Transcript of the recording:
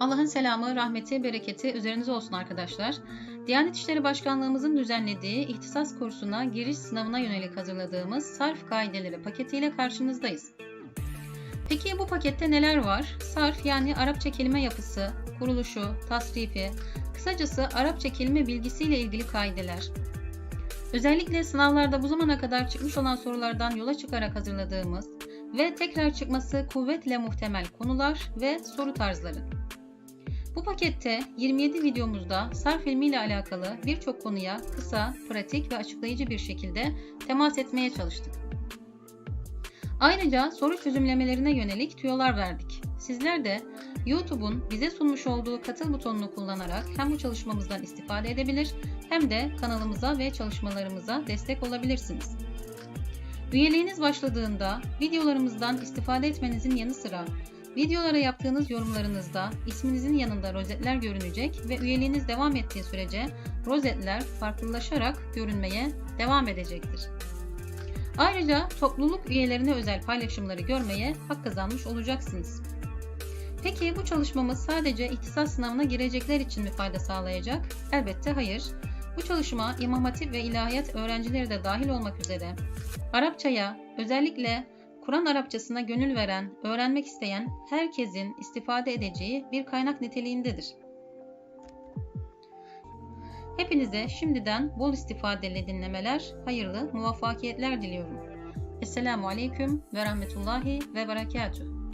Allah'ın selamı, rahmeti, bereketi üzerinize olsun arkadaşlar. Diyanet İşleri Başkanlığımızın düzenlediği ihtisas kursuna giriş sınavına yönelik hazırladığımız sarf kaideleri paketiyle karşınızdayız. Peki bu pakette neler var? Sarf yani Arapça kelime yapısı, kuruluşu, tasrifi, kısacası Arapça kelime bilgisiyle ilgili kaideler. Özellikle sınavlarda bu zamana kadar çıkmış olan sorulardan yola çıkarak hazırladığımız ve tekrar çıkması kuvvetle muhtemel konular ve soru tarzları. Bu pakette 27 videomuzda sarf ilmiyle alakalı birçok konuya kısa, pratik ve açıklayıcı bir şekilde temas etmeye çalıştık. Ayrıca soru çözümlemelerine yönelik tüyolar verdik. Sizler de YouTube'un bize sunmuş olduğu katıl butonunu kullanarak hem bu çalışmamızdan istifade edebilir hem de kanalımıza ve çalışmalarımıza destek olabilirsiniz. Üyeliğiniz başladığında videolarımızdan istifade etmenizin yanı sıra videolara yaptığınız yorumlarınızda isminizin yanında rozetler görünecek ve üyeliğiniz devam ettiği sürece rozetler farklılaşarak görünmeye devam edecektir. Ayrıca topluluk üyelerine özel paylaşımları görmeye hak kazanmış olacaksınız. Peki bu çalışmamız sadece ihtisas sınavına girecekler için mi fayda sağlayacak? Elbette hayır. Bu çalışma İmam Hatip ve İlahiyat öğrencileri de dahil olmak üzere Arapçaya, özellikle Kur'an Arapçasına gönül veren, öğrenmek isteyen herkesin istifade edeceği bir kaynak niteliğindedir. Hepinize şimdiden bol istifadeli dinlemeler, hayırlı muvaffakiyetler diliyorum. Esselamu Aleyküm ve Rahmetullahi ve Berekatuhu.